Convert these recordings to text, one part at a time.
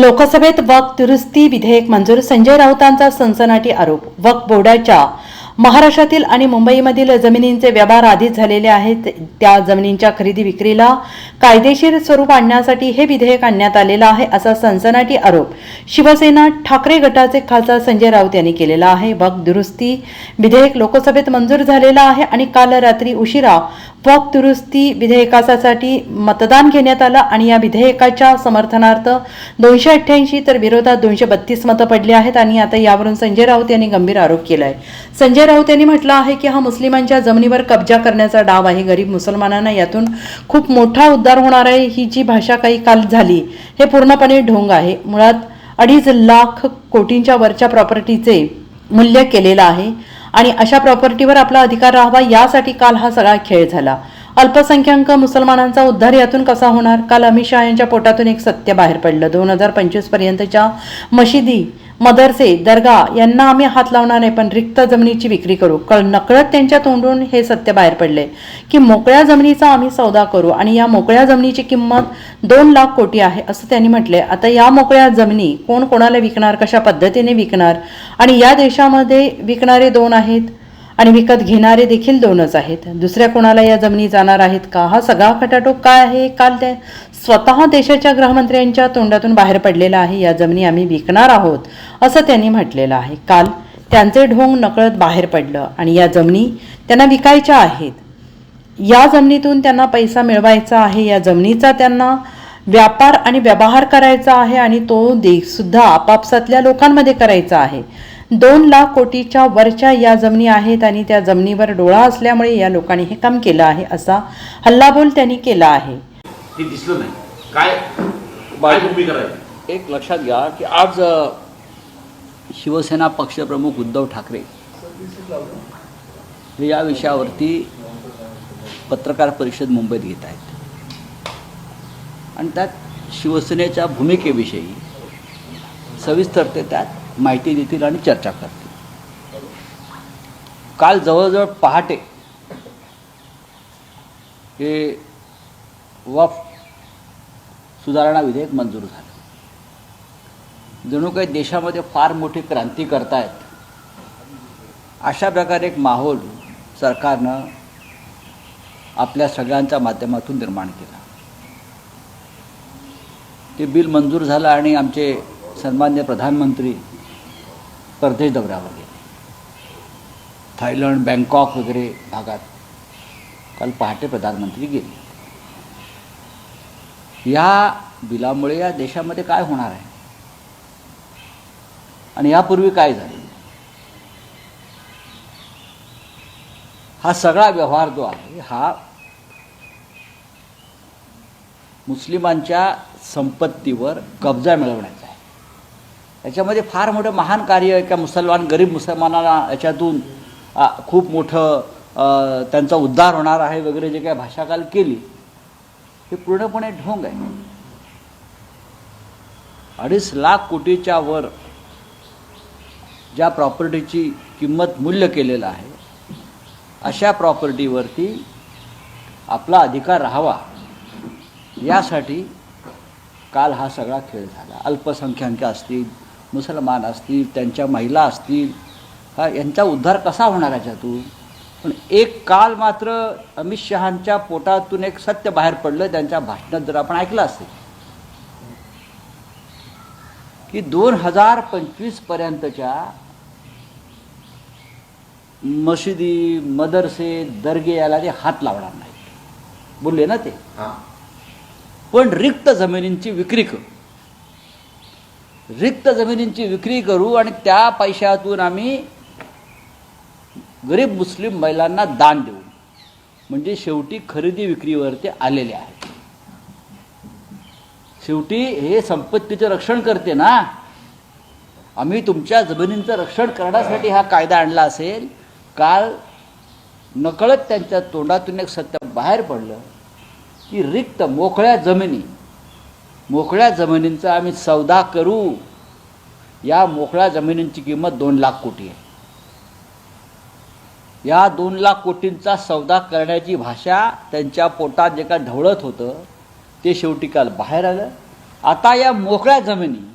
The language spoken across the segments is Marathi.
लोकसभेत वक दुरुस्ती विधेयक मंजूर संजय राऊतांचा सनसनाटी आरोप वक बोर्डाच्या महाराष्ट्रातील आणि मुंबईमधील जमिनींचे व्यवहार आधीच झालेले आहेत. त्या जमिनींच्या खरेदी विक्रीला कायदेशीर स्वरूप आणण्यासाठी हे विधेयक आणण्यात आलेलं आहे असा सनसनाटी आरोप शिवसेना ठाकरे गटाचे खासदार संजय राऊत यांनी केलेला आहे. वक दुरुस्ती विधेयक लोकसभेत मंजूर झालेलं आहे आणि काल रात्री उशिरा वक्फ दुरुस्ती विधेयकासाठी मतदान घेण्यात आलं आणि या विधेयकाच्या समर्थनार्थ दोनशे अठ्ठ्याऐंशी तर विरोधात दोनशे बत्तीस मतं पडली आहेत आणि आता यावरून संजय राऊत यांनी गंभीर आरोप केला आहे संजय राऊत यांनी म्हटलं आहे की हा मुस्लिमांच्या जमिनीवर कब्जा करण्याचा डाव आहे. गरीब मुसलमानांना यातून खूप मोठा उद्धार होणार आहे ही जी भाषा काही काल झाली हे पूर्णपणे ढोंग आहे. मुळात अडीच लाख कोटींच्या वरच्या प्रॉपर्टीचे मूल्य केलेलं आहे. आणि अशा प्रॉपर्टीवर आपला अधिकार राहावा यासाठी काल हा सगळा खेळ झाला. अल्पसंख्याक मुसलमानांचा उद्धार यातून कसा होणार? काल अमित शहा यांच्या पोटातून एक सत्य बाहेर पडलं. दोन हजार पंचवीस पर्यंतच्या मशिदी मदरसे दर्गा यांना आम्ही हात लावणार नाही पण रिक्त जमिनीची विक्री करू. कळ नकळत त्यांच्या तोंडून हे सत्य बाहेर पडले की मोकळ्या जमिनीचा आम्ही सौदा करू आणि या मोकळ्या जमिनीची किंमत दोन लाख कोटी आहे असं त्यांनी म्हटले. आता या मोकळ्या जमिनी कोण कोणाला विकणार कशा पद्धतीने विकणार? आणि या देशामध्ये विकणारे दोन आहेत? आणि विकत घेणारे देखील दोनच आहेत. दुसऱ्या कोणाला या जमिनी जाणार आहेत का? हा सगळा खटाटोप काय आहे? काल त्या स्वतः देशाच्या गृहमंत्र्यांच्या तोंडातून बाहेर पडलेला आहे. या जमिनी आम्ही विकणार आहोत असं त्यांनी म्हटलेलं आहे. काल त्यांचे ढोंग नकळत बाहेर पडलं आणि या जमिनी त्यांना विकायच्या आहेत. या जमिनीतून त्यांना पैसा मिळवायचा आहे. या जमिनीचा त्यांना व्यापार आणि व्यवहार करायचा आहे आणि तो दे सुद्धा आपापसातल्या लोकांमध्ये करायचा आहे. दोन लाख कोटीच्या वरच्या या जमिनी आहेत आणि त्या जमिनीवर डोळा असल्यामुळे या लोकांनी हे काम केलं आहे असा हल्लाबोल त्यांनी केला आहे. ते दिसलं नाही. काय काय भूमिका राहील एक लक्षात घ्या की आज शिवसेना पक्षप्रमुख उद्धव ठाकरे हे या विषयावरती पत्रकार परिषद मुंबईत घेत आहेत. आणि त्यात शिवसेनेच्या भूमिकेविषयी सविस्तर ते त्यात माहिती देतील आणि चर्चा करतील. काल जवळजवळ पहाटे हे वफ सुधारणा विधेयक मंजूर झालं. जणू काही देशामध्ये फार मोठी क्रांती करतायत अशा प्रकारे एक माहोल सरकारनं आपल्या सगळ्यांच्या माध्यमातून निर्माण केला. ते बिल मंजूर झालं आणि आमचे सन्मान्य प्रधानमंत्री परदेश दौऱ्यावर गेले. थायलंड बँकॉक वगैरे भागात काल पहाटे प्रधानमंत्री गेले. या बिलामुळे या देशामध्ये काय होणार आहे? आणि यापूर्वी काय झाले? हा सगळा व्यवहार जो आहे हा मुस्लिमांच्या संपत्तीवर कब्जा मिळवण्याचा याच्यामध्ये फार मोठं महान कार्य एका मुसलमान गरीब मुसलमानाला याच्यातून खूप मोठं त्यांचा उद्धार होणार आहे वगैरे जे काही भाषा काल केली हे पूर्णपणे ढोंग आहे. अडीच लाख कोटीच्या वर ज्या प्रॉपर्टीची किंमत मूल्य केलेलं आहे अशा प्रॉपर्टीवरती आपला अधिकार राहावा यासाठी काल हा सगळा खेळ झाला. अल्पसंख्याक असतील मुसलमान असतील त्यांच्या महिला असतील हा यांचा उद्धार कसा होणार याच्यातून? पण एक काल मात्र अमित शहांच्या पोटातून एक सत्य बाहेर पडलं त्यांच्या भाषणात जर आपण ऐकलं असेल. की दोन हजार पंचवीस पर्यंतच्या मशिदी मदरसे दर्गे याला ते हात लावणार नाहीत. बोलले ना ते? पण रिक्त जमिनींची विक्री करू. रिक्त जमिनींची विक्री करू आणि त्या पैशातून आम्ही गरीब मुस्लिम महिलांना दान देऊ. म्हणजे शेवटी खरेदी विक्रीवरती आलेले आहेत शेवटी हे संपत्तीचं रक्षण करते ना? आम्ही तुमच्या जमिनींचं रक्षण करण्यासाठी हा कायदा आणला असेल. काल नकळत त्यांच्या तोंडातून एक सत्य बाहेर पडलं की रिक्त मोकळ्या जमिनी मोकळ्या जमिनींचा आम्ही सौदा करू. या मोकळ्या जमिनींची किंमत दोन लाख कोटी आहे. या दोन लाख कोटींचा सौदा करण्याची भाषा त्यांच्या पोटात जे काय ढवळत होतं ते शेवटी काल बाहेर आलं. आता या मोकळ्या जमिनी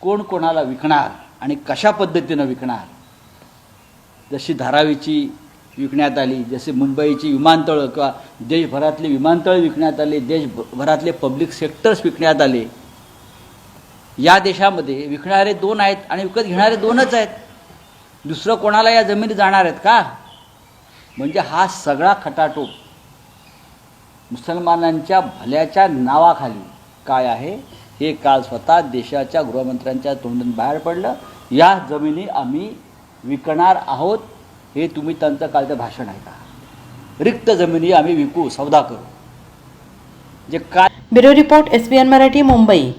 कोण कोणाला विकणार आणि कशा पद्धतीनं विकणार? जशी धारावीची विकण्यात आली. जसे मुंबईची विमानतळं किंवा देशभरातले विमानतळं विकण्यात आले देशभरातले पब्लिक सेक्टर्स विकण्यात आले. या देशामध्ये विकणारे दोन आहेत आणि विकत घेणारे दोनच आहेत. दुसरं कोणाला या जमिनी जाणार आहेत का? म्हणजे हा सगळा खटाटोप मुसलमानांच्या भल्याच्या नावाखाली काय आहे? हे काल स्वतः देशाच्या गृहमंत्र्यांच्या तोंडून बाहेर पडलं. या जमिनी आम्ही विकणार आहोत. हे तुम्ही त्यांचं कालचं भाषण आहे का? रिक्त जमिनी आम्ही विकू सौदा करू. जे काय bureau report SBN Marathi Mumbai.